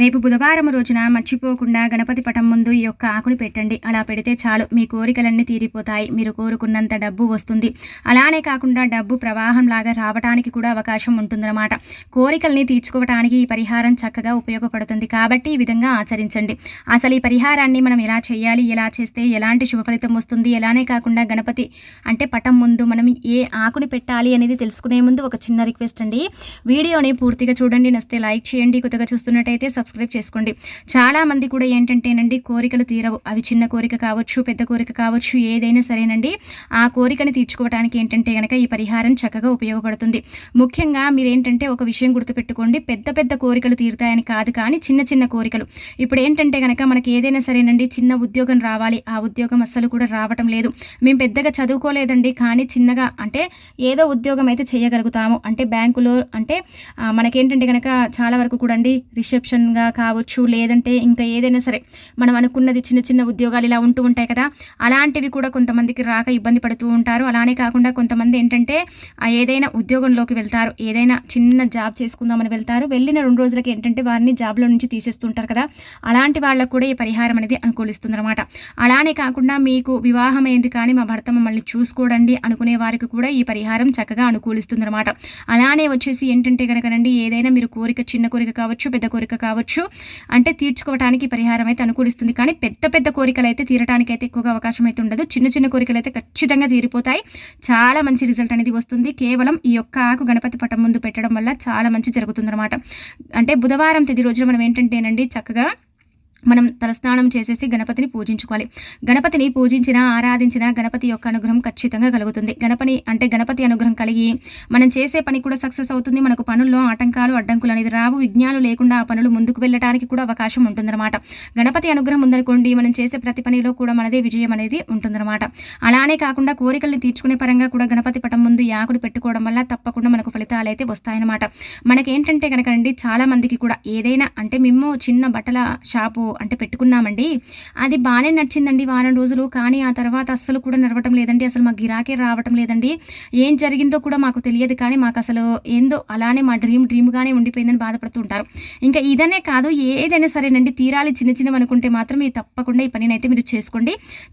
రేపు బుధవారం రోజున మర్చిపోకుండా గణపతి పటం ముందు ఈ యొక్క ఆకుని పెట్టండి. అలా పెడితే చాలు. మీ కోరికలన్నీ తీరిపోతాయి. మీరు కోరుకున్నంత డబ్బు వస్తుంది. అలానే కాకుండా డబ్బు ప్రవాహం లాగా రావడానికి కూడా అవకాశం ఉంటుందన్నమాట. కోరికల్ని తీర్చుకోవటానికి ఈ పరిహారం చక్కగా ఉపయోగపడుతుంది. కాబట్టి ఈ విధంగా ఆచరించండి. అసలు ఈ పరిహారాన్ని మనం ఎలా చేయాలి? ఎలా చేస్తే ఎలాంటి శుభ ఫలితం వస్తుంది? ఎలానే కాకుండా గణపతి అంటే పటం ముందు మనం ఏ ఆకుని పెట్టాలి అనేది తెలుసుకునే ముందు ఒక చిన్న రిక్వెస్ట్ అండి. వీడియోని పూర్తిగా చూడండి. నస్తే లైక్ చేయండి. కొత్తగా చూస్తున్నట్టయితే సబ్స్క్రైబ్ చేసుకోండి. చాలా మంది కూడా ఏంటంటేనండి కోరికలు తీరవు. అవి చిన్న కోరిక కావచ్చు పెద్ద కోరిక కావచ్చు ఏదైనా సరేనండి. ఆ కోరికని తీర్చుకోవడానికి ఏంటంటే కనుక ఈ పరిహారం చక్కగా ఉపయోగపడుతుంది. ముఖ్యంగా మీరు ఏంటంటే ఒక విషయం గుర్తుపెట్టుకోండి. పెద్ద పెద్ద కోరికలు తీరుతాయని కాదు కానీ చిన్న చిన్న కోరికలు. ఇప్పుడు ఏంటంటే కనుక మనకి ఏదైనా సరేనండి చిన్న ఉద్యోగం రావాలి. ఆ ఉద్యోగం అస్సలు కూడా రావటం లేదు. మేము పెద్దగా చదువుకోలేదండి కానీ చిన్నగా అంటే ఏదో ఉద్యోగం అయితే చేయగలుగుతాము. అంటే బ్యాంకులో అంటే మనకేంటంటే కనుక చాలా వరకు కూడా అండి రిసెప్షన్ రిసెప్షన్గా కావచ్చు లేదంటే ఇంకా ఏదైనా సరే మనం అనుకున్నది చిన్న చిన్న ఉద్యోగాలు ఇలా ఉంటూ ఉంటాయి కదా అలాంటివి కూడా కొంతమందికి రాక ఇబ్బంది పడుతూ ఉంటారు. అలానే కాకుండా కొంతమంది ఏంటంటే ఏదైనా ఉద్యోగంలోకి వెళ్తారు ఏదైనా చిన్న జాబ్ చేసుకుందామని వెళ్తారు వెళ్ళిన రెండు రోజులకి ఏంటంటే వారిని జాబ్లో నుంచి తీసేస్తుంటారు కదా అలాంటి వాళ్ళకు కూడా ఈ పరిహారం అనేది అనుకూలిస్తుంది అనమాట అలానే కాకుండా మీకు వివాహం అయింది కానీ మా భర్త మమ్మల్ని చూసుకోడండి అనుకునే వారికి కూడా ఈ పరిహారం చక్కగా అనుకూలిస్తుంది అనమాట అలానే వచ్చేసి ఏంటంటే కనుకనండి ఏదైనా మీరు కోరిక చిన్న కోరిక కావచ్చు పెద్ద కోరిక కావచ్చు అంటే తీర్చుకోవడానికి పరిహారం అయితే అనుకూలిస్తుంది. కానీ పెద్ద పెద్ద కోరికలు అయితే తీరడానికి అయితే ఎక్కువగా అవకాశం అయితే ఉండదు. చిన్న చిన్న కోరికలు అయితే ఖచ్చితంగా తీరిపోతాయి. చాలా మంచి రిజల్ట్ అనేది వస్తుంది. కేవలం ఈ యొక్క ఆకు గణపతి పటం ముందు పెట్టడం వల్ల చాలా మంచి జరుగుతుంది అంటే బుధవారం తేదీ రోజున మనం ఏంటంటేనండి చక్కగా మనం తలస్నానం చేసేసి గణపతిని పూజించుకోవాలి. గణపతిని పూజించిన ఆరాధించిన గణపతి యొక్క అనుగ్రహం ఖచ్చితంగా కలుగుతుంది. గణపతి అంటే గణపతి అనుగ్రహం కలిగి మనం చేసే పని కూడా సక్సెస్ అవుతుంది. మనకు పనుల్లో ఆటంకాలు అడ్డంకులు అనేది రావు. విజ్ఞానం లేకుండా ఆ పనులు ముందుకు వెళ్ళడానికి కూడా అవకాశం ఉంటుందన్నమాట. గణపతి అనుగ్రహం ఉందనుకోండి మనం చేసే ప్రతి పనిలో కూడా మనదే విజయం అనేది ఉంటుందన్నమాట. అలానే కాకుండా కోరికల్ని తీర్చుకునే పరంగా కూడా గణపతి పటం ముందు ఈ పెట్టుకోవడం వల్ల తప్పకుండా మనకు ఫలితాలు అయితే వస్తాయన్నమాట. మనకేంటంటే కనుక అండి చాలా మందికి కూడా ఏదైనా అంటే మేము చిన్న బట్టల షాపు అంటే పెట్టుకున్నామండి. అది బాగానే నచ్చిందండి వారం రోజులు. కానీ ఆ తర్వాత అస్సలు కూడా నడవటం లేదండి. అసలు మా గిరాకే రావటం లేదండి. ఏం జరిగిందో కూడా మాకు తెలియదు. కానీ మాకు అసలు ఏందో అలానే మా డ్రీమ్ డ్రీమ్గానే ఉండిపోయిందని బాధపడుతూ ఉంటారు. ఇంకా ఇదనే కాదు ఏదైనా సరేనండి. తీరాలి చిన్న చిన్నవి అనుకుంటే మాత్రం మీరు తప్పకుండా ఈ పనిని అయితే మీరు చేసుకోండి.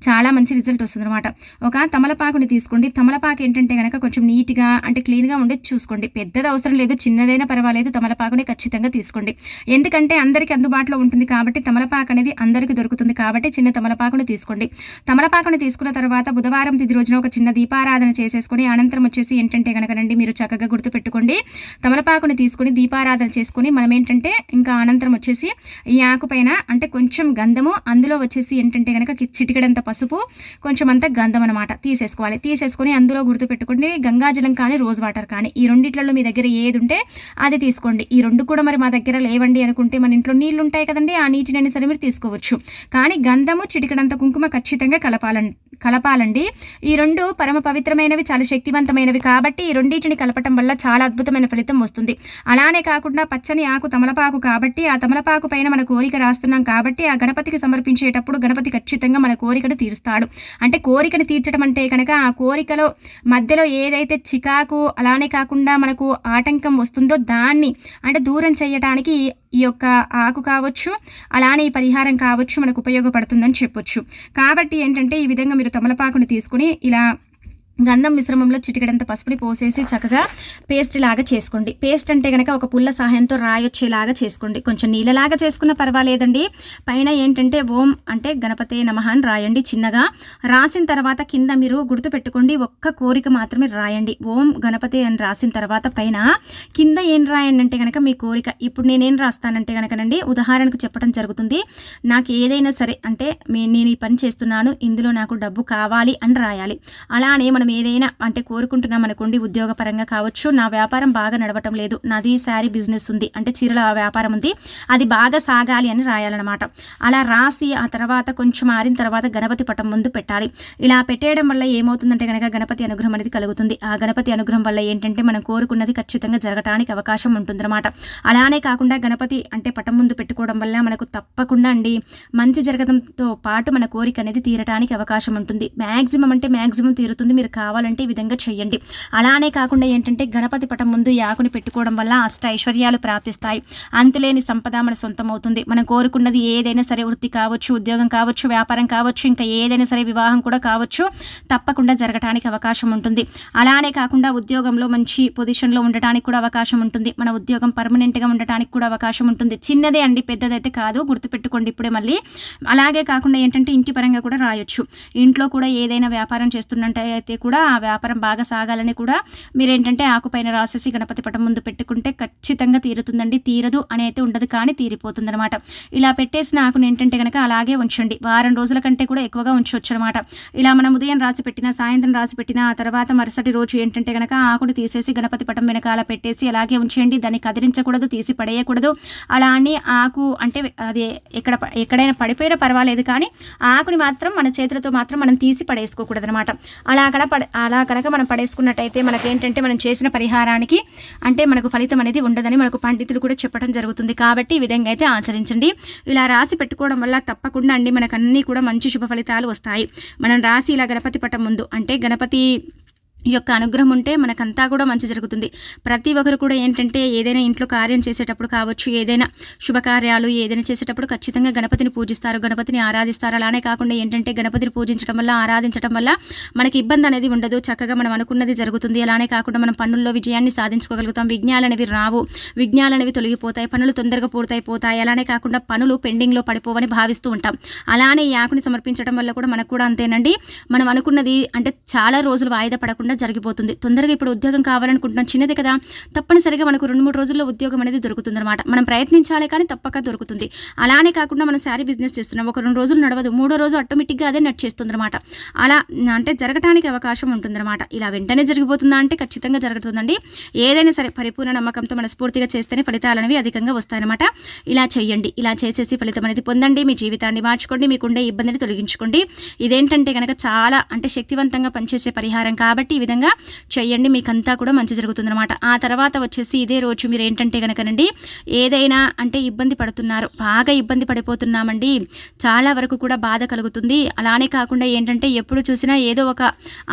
చాలా మంచి రిజల్ట్ వస్తుంది అనమాట ఒక తమలపాకుని తీసుకోండి. తమలపాకు ఏంటంటే కనుక కొంచెం నీట్గా అంటే క్లీన్గా ఉండేది చూసుకోండి. పెద్దది అవసరం లేదు. చిన్నదైనా పర్వాలేదు. తమలపాకుని ఖచ్చితంగా తీసుకోండి. ఎందుకంటే అందరికీ అందుబాటులో ఉంటుంది కాబట్టి తమలపాకు అనేది అందరికీ దొరుకుతుంది కాబట్టి చిన్న తమలపాకును తీసుకోండి. తమలపాకును తీసుకున్న తర్వాత బుధవారం తిది రోజున ఒక చిన్న దీపారాధన చేసేసుకొని అనంతరం వచ్చేసి ఏంటంటే కనుకనండి మీరు చక్కగా గుర్తుపెట్టుకోండి తమలపాకును తీసుకొని దీపారాధన చేసుకుని మనం ఏంటంటే ఇంకా అనంతరం వచ్చేసి ఈ ఆకుపైన అంటే కొంచెం గంధము అందులో వచ్చేసి ఏంటంటే కనుక చిటికెడంత పసుపు కొంచెం అంత గంధం అనమాట తీసేసుకోవాలి. తీసేసుకొని అందులో గుర్తుపెట్టుకోండి గంగాజలం కానీ రోజ్ వాటర్ కానీ ఈ రెండిట్లలో మీ దగ్గర ఏది ఉంటే అది తీసుకోండి. ఈ రెండు కూడా మరి మా దగ్గర లేవండి అనుకుంటే మన ఇంట్లో నీళ్ళు ఉంటాయి కదండి ఆ నీటిని సరే మీరు తీసుకోవచ్చు. కానీ గంధము చిటికడంత కుంకుమ ఖచ్చితంగా కలపాలండి కలపాలండి. ఈ రెండు పరమ పవిత్రమైనవి చాలా శక్తివంతమైనవి కాబట్టి ఈ రెండింటిని కలపటం వల్ల చాలా అద్భుతమైన ఫలితం వస్తుంది. అలానే కాకుండా పచ్చని ఆకు తమలపాకు కాబట్టి ఆ తమలపాకు పైన మన కోరిక రాస్తున్నాం కాబట్టి ఆ గణపతికి సమర్పించేటప్పుడు గణపతి ఖచ్చితంగా మన కోరికను తీరుస్తాడు. అంటే కోరికను తీర్చడం అంటే కనుక ఆ కోరికలో మధ్యలో ఏదైతే చికాకు అలానే కాకుండా మనకు ఆటంకం వస్తుందో దాన్ని అంటే దూరం చేయటానికి ఈ యొక్క ఆకు కావచ్చు అలానే ఈ పరిహారం కావచ్చు మనకు ఉపయోగపడుతుందని చెప్పొచ్చు. కాబట్టి ఏంటంటే ఈ విధంగా మీరు తమలపాకును తీసుకుని ఇలా గంధం మిశ్రమంలో చిటికడంత పసుపుని పోసేసి చక్కగా పేస్ట్ లాగా చేసుకోండి. పేస్ట్ అంటే కనుక ఒక పుల్ల సహాయంతో రాయొచ్చేలాగా చేసుకోండి. కొంచెం నీళ్ళలాగా చేసుకున్న పర్వాలేదండి. పైన ఏంటంటే ఓం అంటే గణపతే నమః అని రాయండి చిన్నగా. రాసిన తర్వాత కింద మీరు గుర్తు పెట్టుకోండి. ఒక్క కోరిక మాత్రమే రాయండి. ఓం గణపతే అని రాసిన తర్వాత పైన కింద ఏం రాయండి అంటే కనుక మీ కోరిక. ఇప్పుడు నేనేం రాస్తానంటే కనుకనండి ఉదాహరణకు చెప్పడం జరుగుతుంది. నాకు ఏదైనా సరే అంటే నేను ఈ పని చేస్తున్నాను ఇందులో నాకు డబ్బు కావాలి అని రాయాలి. అలానే మనం ఏదైనా అంటే కోరుకుంటున్నాం అనుకోండి ఉద్యోగపరంగా కావచ్చు నా వ్యాపారం బాగా నడవటం లేదు నాది శారీ బిజినెస్ ఉంది అంటే చీరల వ్యాపారం ఉంది అది బాగా సాగాలి అని రాయాలన్నమాట. అలా రాసి ఆ తర్వాత కొంచెం ఆరిన తర్వాత గణపతి పటం ముందు పెట్టాలి. ఇలా పెట్టేయడం వల్ల ఏమవుతుందంటే కనుక గణపతి అనుగ్రహం అనేది కలుగుతుంది. ఆ గణపతి అనుగ్రహం వల్ల ఏంటంటే మనం కోరుకున్నది ఖచ్చితంగా జరగటానికి అవకాశం ఉంటుందన్నమాట. అలానే కాకుండా గణపతి అంటే పటం ముందు పెట్టుకోవడం వల్ల మనకు తప్పకుండా అండి మంచి జరగడంతో పాటు మన కోరిక అనేది తీరటానికి అవకాశం ఉంటుంది. మ్యాక్సిమం అంటే మ్యాక్సిమం తీరుతుంది. మీరు కావాలంటే ఈ విధంగా చేయండి అలానే కాకుండా ఏంటంటే గణపతి పటం ముందు యాకుని పెట్టుకోవడం వల్ల అష్ట ఐశ్వర్యాలు ప్రాప్తిస్తాయి. అంతులేని సంపద మన సొంతం అవుతుంది మనం కోరుకున్నది ఏదైనా సరే వృత్తి కావచ్చు ఉద్యోగం కావచ్చు వ్యాపారం కావచ్చు ఇంకా ఏదైనా సరే వివాహం కూడా కావచ్చు తప్పకుండా జరగటానికి అవకాశం ఉంటుంది. అలానే కాకుండా ఉద్యోగంలో మంచి పొజిషన్లో ఉండటానికి కూడా అవకాశం ఉంటుంది. మన ఉద్యోగం పర్మనెంట్గా ఉండటానికి కూడా అవకాశం ఉంటుంది. చిన్నదే అండి పెద్దదైతే కాదు గుర్తుపెట్టుకోండి ఇప్పుడే మళ్ళీ. అలాగే కాకుండా ఏంటంటే ఇంటి పరంగా కూడా రాయొచ్చు. ఇంట్లో కూడా ఏదైనా వ్యాపారం చేస్తున్నట్టయితే కూడా ఆ వ్యాపారం బాగా సాగాలని కూడా మీరు ఏంటంటే ఆకుపైన రాసేసి గణపతి పటం ముందు పెట్టుకుంటే ఖచ్చితంగా తీరుతుందండి. తీరదు అని అయితే ఉండదు కానీ తీరిపోతుంది అనమాట ఇలా పెట్టేసిన ఆకును ఏంటంటే కనుక అలాగే ఉంచండి. వారం రోజుల కంటే కూడా ఎక్కువగా ఉంచవచ్చు అనమాట ఇలా మనం ఉదయం రాసి పెట్టిన సాయంత్రం రాసి పెట్టిన ఆ తర్వాత మరుసటి రోజు ఏంటంటే కనుక ఆకుడు తీసేసి గణపతి పటం వెనకాల పెట్టేసి అలాగే ఉంచేయండి. దాన్ని కదిలించకూడదు తీసి పడేయకూడదు. అలా అని ఆకు అంటే అది ఎక్కడ ఎక్కడైనా పడిపోయినా పర్వాలేదు కానీ ఆకుని మాత్రం మన చేతులతో మాత్రం మనం తీసి పడేసుకోకూడదు అనమాట అలా అక్కడ పడ అలా కనుక మనం పడేసుకున్నట్టయితే మనకేంటంటే మనం చేసిన పరిహారానికి అంటే మనకు ఫలితం అనేది ఉండదని మనకు పండితులు కూడా చెప్పడం జరుగుతుంది. కాబట్టి ఈ విధంగా అయితే ఆచరించండి. ఇలా రాసి పెట్టుకోవడం వల్ల తప్పకుండా అండి మనకు అన్నీ కూడా మంచి శుభ ఫలితాలు వస్తాయి. మనం రాసి ఇలా గణపతి పటం ముందు అంటే గణపతి ఈ యొక్క అనుగ్రహం ఉంటే మనకంతా కూడా మంచి జరుగుతుంది. ప్రతి ఒక్కరు కూడా ఏంటంటే ఏదైనా ఇంట్లో కార్యం చేసేటప్పుడు కావచ్చు ఏదైనా శుభకార్యాలు ఏదైనా చేసేటప్పుడు ఖచ్చితంగా గణపతిని పూజిస్తారు గణపతిని ఆరాధిస్తారు. అలానే కాకుండా ఏంటంటే గణపతిని పూజించడం వల్ల ఆరాధించడం వల్ల మనకి ఇబ్బంది అనేది ఉండదు. చక్కగా మనం అనుకున్నది జరుగుతుంది. అలానే కాకుండా మనం పనుల్లో విజయాన్ని సాధించుకోగలుగుతాం. విఘ్నాలు అనేవి రావు. విఘ్నాలు అనేవి తొలగిపోతాయి. పనులు తొందరగా పూర్తయిపోతాయి. అలానే కాకుండా పనులు పెండింగ్లో పడిపోవని భావిస్తూ ఉంటాం. అలానే ఈ ఆకుని సమర్పించడం వల్ల కూడా మనకు కూడా అంతేనండి. మనం అనుకున్నది అంటే చాలా రోజులు వాయిదా పడకుండా జరిగిపోతుంది. తొందరగా ఇప్పుడు ఉద్యోగం కావాలనుకుంటున్నాం. చిన్నది కదా. తప్పనిసరిగా మనకు రెండు మూడు రోజుల్లో ఉద్యోగం అనేది దొరుకుతుందన్నమాట. మనం ప్రయత్నించాలి కానీ తప్పక దొరుకుతుంది. అలానే కాకుండా మనం శారీ బిజినెస్ చేస్తున్నాం. ఒక రెండు రోజులు నడవదు. మూడో రోజు ఆటోమేటిక్గా అదే నడిచేస్తుంది అనమాట అలా అంటే జరగటానికి అవకాశం ఉంటుందన్నమాట. ఇలా వెంటనే జరిగిపోతుందా అంటే ఖచ్చితంగా జరుగుతుందండి. ఏదైనా సరే పరిపూర్ణ నమ్మకంతో మనస్ఫూర్తిగా చేస్తేనే ఫలితాలు అనేవి అధికంగా వస్తాయన్నమాట. ఇలా చేయండి. ఇలా చేసేసి ఫలితం అనేది పొందండి. మీ జీవితాన్ని మార్చుకోండి. మీకుండే ఇబ్బందిని తొలగించుకోండి. ఇదేంటంటే కనుక చాలా అంటే శక్తివంతంగా పనిచేసే పరిహారం కాబట్టి ఈ విధంగా చేయండి. మీకంతా కూడా మంచి జరుగుతుందన్నమాట. ఆ తర్వాత వచ్చేసి ఇదే రోజు మీరు ఏంటంటే కనుకనండి ఏదైనా అంటే ఇబ్బంది పడుతున్నారు బాగా ఇబ్బంది పడిపోతున్నామండి చాలా వరకు కూడా బాధ కలుగుతుంది. అలానే కాకుండా ఏంటంటే ఎప్పుడు చూసినా ఏదో ఒక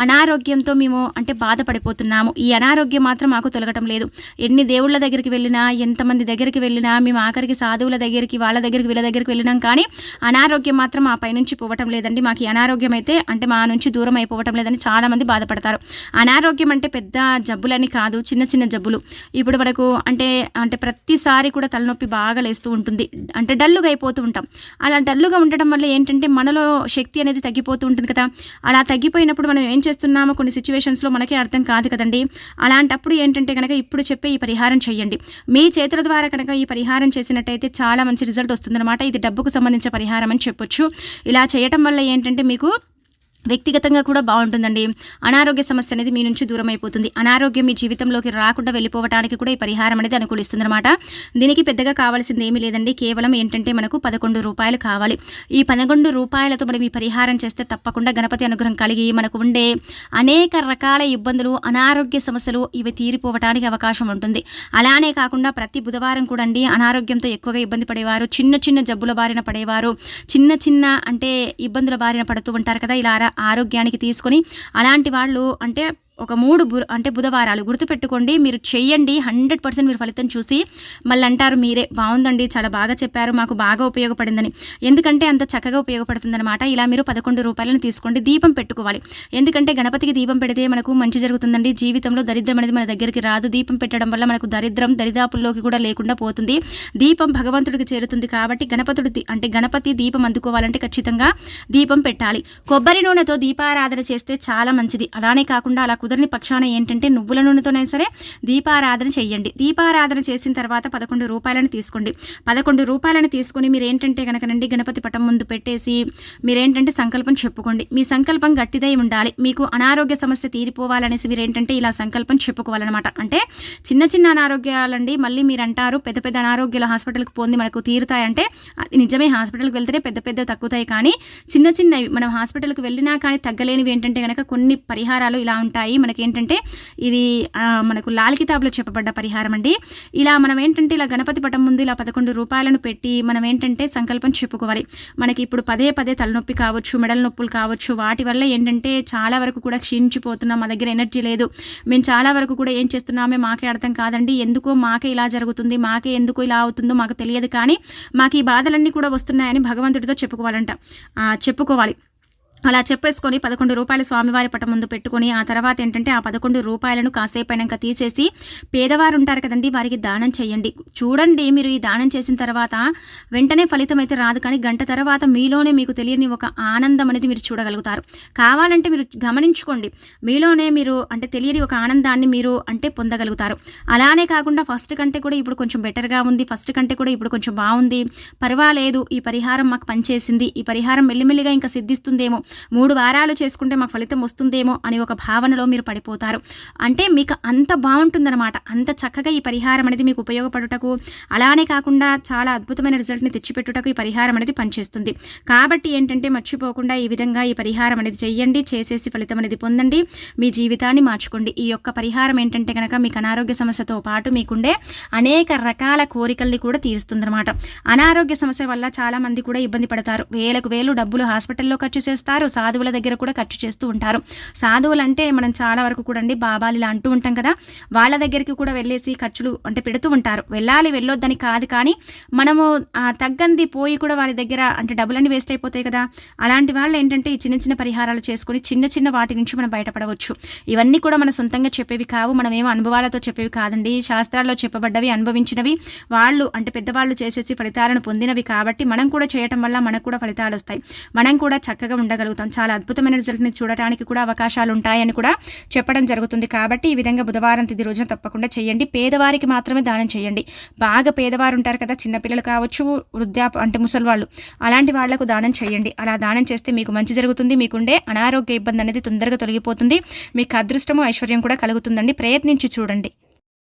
అనారోగ్యంతో మేము అంటే బాధపడిపోతున్నాము. ఈ అనారోగ్యం మాత్రం మాకు తొలగటం లేదు. ఎన్ని దేవుళ్ళ దగ్గరికి వెళ్ళినా ఎంతమంది దగ్గరికి వెళ్ళినా మేము ఆఖరికి సాధువుల దగ్గరికి వాళ్ళ దగ్గరికి వీళ్ళ దగ్గరికి వెళ్ళినాం కానీ అనారోగ్యం మాత్రం మా పైనుంచి పోవటం లేదండి. మాకు అనారోగ్యం అయితే అంటే మా నుంచి దూరం అయిపోవటం లేదని చాలామంది బాధపడతారు. అనారోగ్యం అంటే పెద్ద జబ్బులని కాదు చిన్న చిన్న జబ్బులు. ఇప్పుడు మనకు అంటే అంటే ప్రతిసారి కూడా తలనొప్పి బాగా లేస్తూ ఉంటుంది. అంటే డల్లుగా అయిపోతూ ఉంటాం. అలా డల్లుగా ఉండటం వల్ల ఏంటంటే మనలో శక్తి అనేది తగ్గిపోతూ ఉంటుంది కదా. అలా తగ్గిపోయినప్పుడు మనం ఏం చేస్తున్నామో కొన్ని సిచ్యువేషన్స్లో మనకే అర్థం కాదు కదండి. అలాంటప్పుడు ఏంటంటే కనుక ఇప్పుడు చెప్పే ఈ పరిహారం చేయండి మీ చేతుల ద్వారా కనుక ఈ పరిహారం చేసినట్టయితే చాలా మంచి రిజల్ట్ వస్తుందన్నమాట. ఇది డబ్బుకు సంబంధించిన పరిహారం అని చెప్పొచ్చు. ఇలా చేయటం వల్ల ఏంటంటే మీకు వ్యక్తిగతంగా కూడా బాగుంటుందండి. అనారోగ్య సమస్య అనేది మీ నుంచి దూరం అయిపోతుంది అనారోగ్యం మీ జీవితంలోకి రాకుండా వెళ్ళిపోవడానికి కూడా ఈ పరిహారం అనేది అనుకూలిస్తుంది అనమాట దీనికి పెద్దగా కావాల్సింది ఏమీ లేదండి. కేవలం ఏంటంటే మనకు పదకొండు రూపాయలు కావాలి. ఈ పదకొండు రూపాయలతో మనం ఈ పరిహారం చేస్తే తప్పకుండా గణపతి అనుగ్రహం కలిగి మనకు ఉండే అనేక రకాల ఇబ్బందులు అనారోగ్య సమస్యలు ఇవి తీరిపోవటానికి అవకాశం ఉంటుంది. అలానే కాకుండా ప్రతి బుధవారం కూడా అండి అనారోగ్యంతో ఎక్కువగా ఇబ్బంది పడేవారు చిన్న చిన్న జబ్బుల బారిన పడేవారు చిన్న చిన్న అంటే ఇబ్బందుల బారిన పడుతూ ఉంటారు కదా ఇలా ఆరోగ్యానికి తీసుకొని అలాంటి వాళ్ళు అంటే ఒక మూడు బు అంటే బుధవారాలు గుర్తుపెట్టుకోండి మీరు చెయ్యండి హండ్రెడ్ పర్సెంట్ మీరు ఫలితం చూసి మళ్ళీ అంటారు మీరే బాగుందండి చాలా బాగా చెప్పారు మాకు బాగా ఉపయోగపడిందని. ఎందుకంటే అంత చక్కగా ఉపయోగపడుతుందన్నమాట. ఇలా మీరు పదకొండు రూపాయలను తీసుకోండి దీపం పెట్టుకోవాలి. ఎందుకంటే గణపతికి దీపం పెడితే మనకు మంచి జరుగుతుందండి. జీవితంలో దరిద్రం అనేది మన దగ్గరికి రాదు. దీపం పెట్టడం వల్ల మనకు దరిద్రం దరిదాపుల్లోకి కూడా లేకుండా పోతుంది. దీపం భగవంతుడికి చేరుతుంది కాబట్టి గణపతుడు అంటే గణపతి దీపం అందుకోవాలంటే ఖచ్చితంగా దీపం పెట్టాలి. కొబ్బరి నూనెతో దీపారాధన చేస్తే చాలా మంచిది. అలానే కాకుండా అలా కుదరని పక్షాన ఏంటంటే నువ్వుల నూనెతోనైనా సరే దీపారాధన చేయండి దీపారాధన చేసిన తర్వాత పదకొండు రూపాయలను తీసుకోండి. పదకొండు రూపాయలను తీసుకుని మీరు ఏంటంటే కనుకనండి గణపతి పటం ముందు పెట్టేసి మీరేంటంటే సంకల్పం చెప్పుకోండి. మీ సంకల్పం గట్టిదై ఉండాలి. మీకు అనారోగ్య సమస్య తీరిపోవాలనేసి మీరు ఏంటంటే ఇలా సంకల్పం చెప్పుకోవాలన్నమాట. అంటే చిన్న చిన్న అనారోగ్యాలండి. మళ్ళీ మీరు అంటారు పెద్ద పెద్ద అనారోగ్యాలు హాస్పిటల్కి పొంది మనకు తీరుతాయంటే అది నిజమే హాస్పిటల్కి వెళ్తేనే పెద్ద పెద్ద తగ్గుతాయి. కానీ చిన్న చిన్నవి మనం హాస్పిటల్కి వెళ్ళినా కానీ తగ్గలేనివి ఏంటంటే కనుక కొన్ని పరిహారాలు ఇలా ఉంటాయి. మనకి ఏంటంటే ఇది మనకు లాల్ కితాబ్లో చెప్పబడ్డ పరిహారం అండి. ఇలా మనం ఏంటంటే ఇలా గణపతి పటం ముందు ఇలా పదకొండు రూపాయలను పెట్టి మనం ఏంటంటే సంకల్పం చెప్పుకోవాలి. మనకి ఇప్పుడు పదే పదే తలనొప్పి కావచ్చు మెడల నొప్పులు కావచ్చు వాటి వల్ల ఏంటంటే చాలా వరకు కూడా క్షీణించిపోతున్నాం మా దగ్గర ఎనర్జీ లేదు. మేము చాలా వరకు కూడా ఏం చేస్తున్నామే మాకే అర్థం కాదండి. ఎందుకో మాకే ఇలా జరుగుతుంది మాకే ఎందుకు ఇలా అవుతుందో మాకు తెలియదు కానీ మాకు ఈ బాధలన్నీ కూడా వస్తున్నాయని భగవంతుడితో చెప్పుకోవాలంట. చెప్పుకోవాలి. అలా చెప్పేసుకొని పదకొండు రూపాయలు స్వామివారి పట ముందు పెట్టుకొని ఆ తర్వాత ఏంటంటే ఆ పదకొండు రూపాయలను కాసేపు తీసేసి పేదవారు ఉంటారు కదండి వారికి దానం చేయండి. చూడండి మీరు ఈ దానం చేసిన తర్వాత వెంటనే ఫలితం అయితే రాదు కానీ గంట తర్వాత మీలోనే మీకు తెలియని ఒక ఆనందం అనేది మీరు చూడగలుగుతారు. కావాలంటే మీరు గమనించుకోండి మీలోనే మీరు అంటే తెలియని ఒక ఆనందాన్ని మీరు అంటే పొందగలుగుతారు. అలానే కాకుండా ఫస్ట్ కంటే కూడా ఇప్పుడు కొంచెం బెటర్గా ఉంది ఫస్ట్ కంటే కూడా ఇప్పుడు కొంచెం బాగుంది పర్వాలేదు ఈ పరిహారం మాకు పనిచేసింది ఈ పరిహారం మెల్లిమెల్లిగా ఇంకా సిద్ధిస్తుందేమో మూడు వారాలు చేసుకుంటే మాకు ఫలితం వస్తుందేమో అని ఒక భావనలో మీరు పడిపోతారు. అంటే మీకు అంత బాగుంటుందన్నమాట. అంత చక్కగా ఈ పరిహారం అనేది మీకు ఉపయోగపడుటకు అలానే కాకుండా చాలా అద్భుతమైన రిజల్ట్ని తెచ్చిపెట్టుటకు ఈ పరిహారం అనేది పనిచేస్తుంది. కాబట్టి ఏంటంటే మర్చిపోకుండా ఈ విధంగా ఈ పరిహారం అనేది చేయండి చేసేసి ఫలితం అనేది పొందండి మీ జీవితాన్ని మార్చుకోండి. ఈ యొక్క పరిహారం ఏంటంటే కనుక మీకు అనారోగ్య సమస్యతో పాటు మీకుండే అనేక రకాల కోరికల్ని కూడా తీరుస్తుందన్నమాట. అనారోగ్య సమస్య వల్ల చాలామంది కూడా ఇబ్బంది పడతారు. వేలకు వేలు డబ్బులు హాస్పిటల్లో ఖర్చు చేస్తారు. సాధువుల దగ్గర కూడా ఖర్చు చేస్తూ ఉంటారు. సాధువులు అంటే మనం చాలా వరకు కూడా అండి బాబాలు ఇలా అంటూ ఉంటాం కదా. వాళ్ళ దగ్గరికి కూడా వెళ్ళేసి ఖర్చులు అంటే పెడుతూ ఉంటారు. వెళ్ళాలి వెళ్ళొద్దని కాదు కానీ మనము తగ్గంది పోయి కూడా వారి దగ్గర అంటే డబ్బులన్నీ వేస్ట్ అయిపోతాయి కదా. అలాంటి వాళ్ళు ఏంటంటే ఈ చిన్న చిన్న పరిహారాలు చేసుకొని చిన్న చిన్న వాటి నుంచి మనం బయటపడవచ్చు. ఇవన్నీ కూడా మన సొంతంగా చెప్పేవి కావు. మనం ఏమో అనుభవాలతో చెప్పేవి కాదండి. శాస్త్రాల్లో చెప్పబడ్డవి అనుభవించినవి. వాళ్ళు అంటే పెద్దవాళ్ళు చేసేసి ఫలితాలను పొందినవి కాబట్టి మనం కూడా చేయటం వల్ల మనకు కూడా ఫలితాలు వస్తాయి. మనం కూడా చక్కగా చూడగలుగుతాం చాలా అద్భుతమైన రిజల్ట్ని చూడటానికి కూడా అవకాశాలు ఉంటాయని కూడా చెప్పడం జరుగుతుంది. కాబట్టి ఈ విధంగా బుధవారం తిది రోజున తప్పకుండా చేయండి. పేదవారికి మాత్రమే దానం చేయండి. బాగా పేదవారు ఉంటారు కదా చిన్నపిల్లలు కావచ్చు వృద్ధాప అంటే ముసలి వాళ్ళు అలాంటి వాళ్ళకు దానం చేయండి. అలా దానం చేస్తే మీకు మంచి జరుగుతుంది. మీకుండే అనారోగ్య ఇబ్బంది అనేది తొందరగా తొలగిపోతుంది. మీకు అదృష్టము ఐశ్వర్యం కూడా కలుగుతుందండి. ప్రయత్నించి చూడండి.